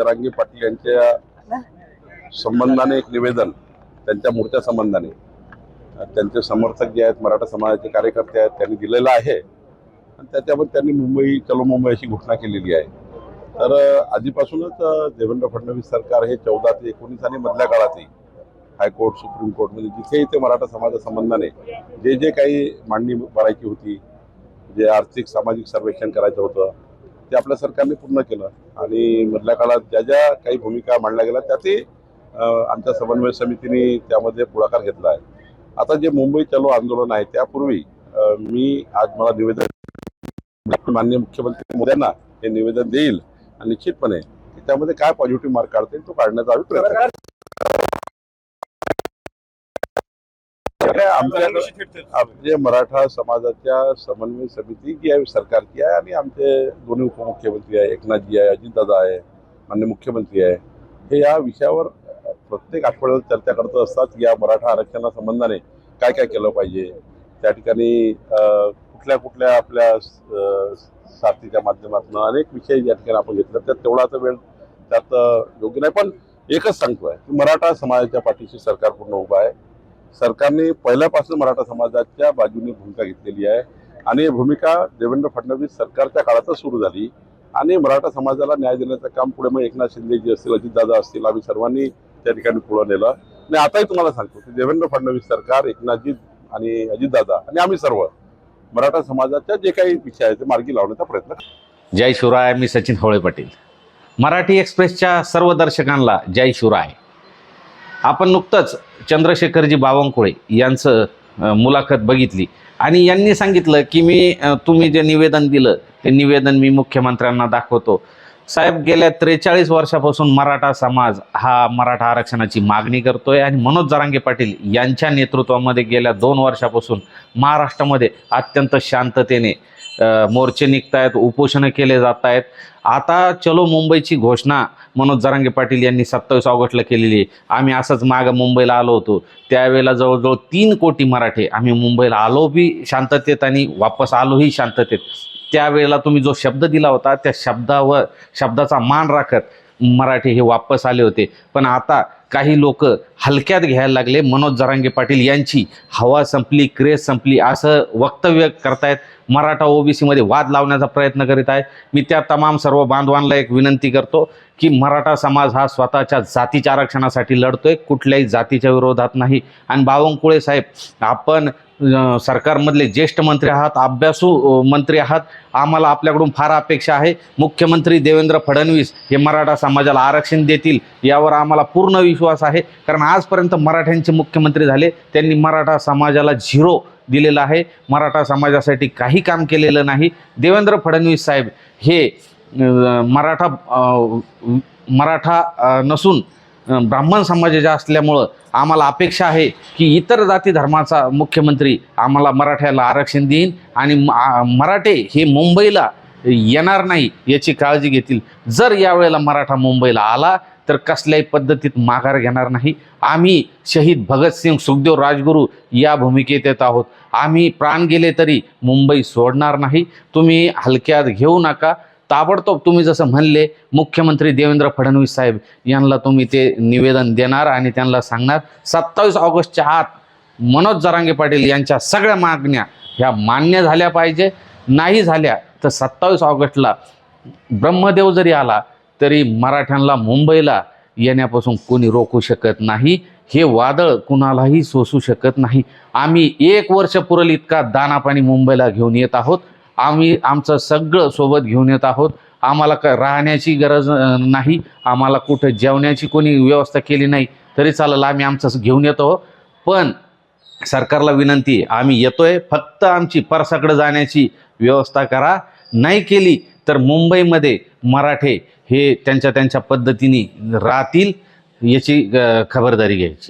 जरांगे पाटील यांच्या संबंधाने एक निवेदन त्यांच्या मूर्त्या संबंधाने. त्यांचे समर्थक जे आहेत मराठा समाजाचे कार्यकर्ते आहेत त्यांनी दिलेलं आहे. आणि त्याच्यामध्ये त्यांनी मुंबई चलो मुंबई अशी घोषणा केलेली आहे. तर आधीपासूनच देवेंद्र फडणवीस सरकार हे चौदा ते एकोणीस आणि मधल्या काळातही हायकोर्ट सुप्रीम कोर्टमध्ये जिथे इथे मराठा समाजा संबंधाने जे जे काही मांडणी भरायची होती जे आर्थिक सामाजिक सर्वेक्षण करायचं होतं ते आपल्या सरकारने पूर्ण केलं. आणि मधल्या काळात ज्या ज्या काही भूमिका मांडल्या गेल्या त्यातही ते आमच्या समन्वय समितीने त्यामध्ये पुढाकार घेतला आहे. आता जे मुंबई चलो आंदोलन आहे त्यापूर्वी मी आज मला निवेदन माननीय मुख्यमंत्री मोद्यांना हे निवेदन देईल. आणि निश्चितपणे की त्यामध्ये काय पॉझिटिव्ह मार्क काढता येईल तो काढण्याचा आम्ही प्रयत्न करू. काय आमच्याकडे आपले मराठा समाजाच्या समन्वय समिती जी आहे सरकारची आहे आणि आमचे दोन्ही उपमुख्यमंत्री आहे एकनाथजी आहे अजितदादा आहे मान्य मुख्यमंत्री आहे. हे या विषयावर प्रत्येक आठवड्याला चर्चा करत असतात. की या मराठा आरक्षणा संबंधाने काय काय केलं पाहिजे? त्या ठिकाणी कुठल्या कुठल्या आपल्या साथीच्या माध्यमातून अनेक विषय या ठिकाणी आपण घेतले त्यात तेवढाच वेळ त्यात योग्य नाही. पण एकच सांगतोय की मराठा समाजाच्या पाठीशी सरकार पूर्ण उभा आहे. सरकारने पहिल्यापासून मराठा समाजाच्या बाजूने भूमिका घेतलेली आहे. आणि भूमिका देवेंद्र फडणवीस सरकारच्या काळातच सुरू झाली. आणि मराठा समाजाला न्याय देण्याचं काम पुढे मग एकनाथ शिंदे जी असतील अजितदादा असतील आम्ही सर्वांनी त्या ठिकाणी पुढं नेलं. आणि आताही तुम्हाला सांगतो की देवेंद्र फडणवीस सरकार एकनाथजी आणि अजितदादा आणि आम्ही सर्व मराठा समाजाच्या जे काही विषय आहे ते मार्गी लावण्याचा प्रयत्न जय शिवराय मी सचिन होळे पाटील. मराठी एक्सप्रेसच्या सर्व दर्शकांना जय शिवराय. आपण नुकतंच चंद्रशेखरजी बावनकुळे यांचं मुलाखत बघितली. आणि यांनी सांगितलं की मी तुम्ही जे निवेदन दिलं ते निवेदन मी मुख्यमंत्र्यांना दाखवतो. साहेब गेल्या त्रेचाळीस वर्षापासून मराठा समाज हा मराठा आरक्षणाची मागणी करतोय आणि मनोज जरांगे पाटील यांच्या नेतृत्वामध्ये गेल्या दोन वर्षापासून महाराष्ट्रामध्ये अत्यंत शांततेने मोर्चे निघतायत उपोषणं केले जात आहेत आता चलो मुंबईची घोषणा मनोज जरांगे पाटील यांनी सत्तावीस ऑगस्टला केलेली आहे. आम्ही असंच मागं मुंबईला आलो होतो. त्यावेळेला जवळजवळ तीन कोटी मराठे आम्ही मुंबईला आलो बी शांततेत आणि वापस आलोही शांततेत. त्यावेळेला तुम्ही जो शब्द दिला होता त्या शब्दावर शब्दाचा मान राखत मराठी हे वापस आले होते. पण आता काही लोक हलक्यात घ्यायला लागले. मनोज जरांगे पाटील यांची हवा संपली क्रेज संपली असं वक्तव्य करतायत. मराठा ओबीसीमध्ये वाद लावण्याचा प्रयत्न करीत आहे. मी त्या तमाम सर्व बांधवांना एक विनंती करतो की मराठा समाज हा स्वतःच्या जातीच्या आरक्षणासाठी लढतोय. कुठल्याही जातीच्या विरोधात नाही. आणि बावनकुळे साहेब आपण सरकारमधले ज्येष्ठ मंत्री आहात अभ्यासू मंत्री आहात. आम्हाला आपल्याकडून फार अपेक्षा आहे. मुख्यमंत्री देवेंद्र फडणवीस हे मराठा समाजाला आरक्षण देतील यावर आम्हाला पूर्ण विश्वास आहे. कारण आजपर्यंत मराठ्यांचे मुख्यमंत्री झाले त्यांनी मराठा समाजाला झिरो दिलेला आहे. मराठा समाजासाठी काही काम केलेलं नाही. देवेंद्र फडणवीस साहेब हे मराठा मराठा नसून ब्राह्मण समाजाचे असल्यामुळं आम्हाला अपेक्षा आहे की इतर जाती धर्माचा मुख्यमंत्री आम्हाला मराठ्याला आरक्षण देईन. आणि मराठे हे मुंबईला येणार नाही याची काळजी घेतील. जर यावेळेला मराठा मुंबईला आला तर कसल्याही पद्धतीत माघार घेणार नाही. आम्ही शहीद भगतसिंग सुखदेव राजगुरू या भूमिकेत येत आहोत. आम्ही प्राण गेले तरी मुंबई सोडणार नाही. तुम्ही हलक्यात घेऊ नका. ताबडतोब तुम्ही जसं म्हणले मुख्यमंत्री देवेंद्र फडणवीस साहेब यांना तुम्ही ते निवेदन देणार आणि त्यांना सांगणार. सत्तावीस ऑगस्टच्या आत मनोज जरांगे पाटील यांच्या सगळ्या मागण्या ह्या मान्य झाल्या पाहिजे. नाही झाल्या तर सत्तावीस ऑगस्टला ब्रह्मदेव जरी आला तरी मराठ्यांना मुंबईला येण्यापासून कोणी रोखू शकत नाही. हे वादळ कुणालाही सोसू शकत नाही. आम्ही एक वर्ष पुरल इतका दानापाणी मुंबईला घेऊन येत आहोत. आम्ही आमचं सगळं सोबत घेऊन येत आहोत. आम्हाला का राहण्याची गरज नाही. आम्हाला कुठं जेवण्याची कोणी व्यवस्था केली नाही तरी चालेल आम्ही आमचं घेऊन येतो. पण सरकारला विनंती आम्ही येतोय. फक्त आमची परसाकडे जाण्याची व्यवस्था करा. नाही केली तर मुंबईमध्ये मराठे हे त्यांच्या त्यांच्या पद्धतीने राहतील याची खबरदारी घ्यायची.